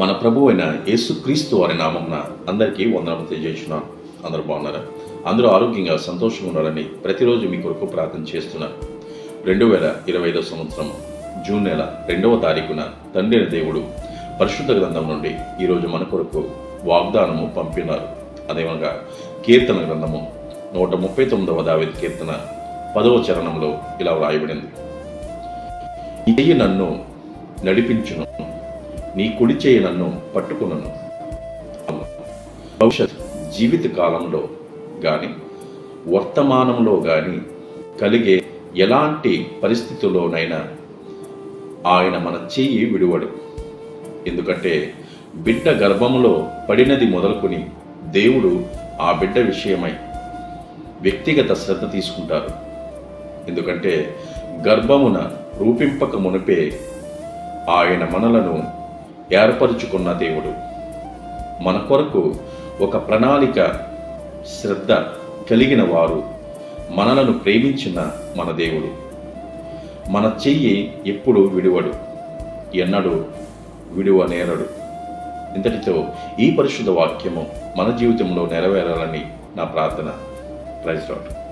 మన ప్రభు అయిన యేసుక్రీస్తు వారి నామంన అందరికీ వందనము తెలియజేస్తున్నాను అందరూ బాగున్నారా? అందరూ ఆరోగ్యంగా సంతోషంగా ఉండాలని ప్రతిరోజు మీ కొరకు ప్రార్థన చేస్తున్నాను రెండు వేల ఇరవై ఐదో సంవత్సరం జూన్ నెల రెండవ తారీఖున తండ్రి దేవుడు పరిశుద్ధ గ్రంథం నుండి ఈరోజు మన కొరకు వాగ్దానము పంపినారు. అదేవిధంగా కీర్తన గ్రంథము నూట ముప్పై తొమ్మిదవ దావేది కీర్తన పదవ చరణంలో ఇలా వ్రాయబడింది. నీ నన్ను నడిపించును. నీ కుడి చేయి నన్ను పట్టుకునను. భవిష్యత్ జీవిత కాలంలో కానీ వర్తమానంలో కానీ కలిగే ఎలాంటి పరిస్థితుల్లోనైనా ఆయన మన చెయ్యి విడువడు. ఎందుకంటే బిడ్డ గర్భంలో పడినది మొదలుకొని దేవుడు ఆ బిడ్డ విషయమై వ్యక్తిగత శ్రద్ధ తీసుకుంటారు. ఎందుకంటే గర్భమున రూపింపక మునిపే ఆయన మనలను ఏర్పరుచుకున్న దేవుడు. మన కొరకు ఒక ప్రణాళిక శ్రద్ధ కలిగిన వారు మనలను ప్రేమించిన మన దేవుడు. మన చెయ్యి ఎప్పుడు విడువడు ఎన్నడు విడువ నేరడు. ఇంతటితో ఈ పరిశుద్ధ వాక్యము మన జీవితంలో నెరవేరాలని నా ప్రార్థన. Praise Lord.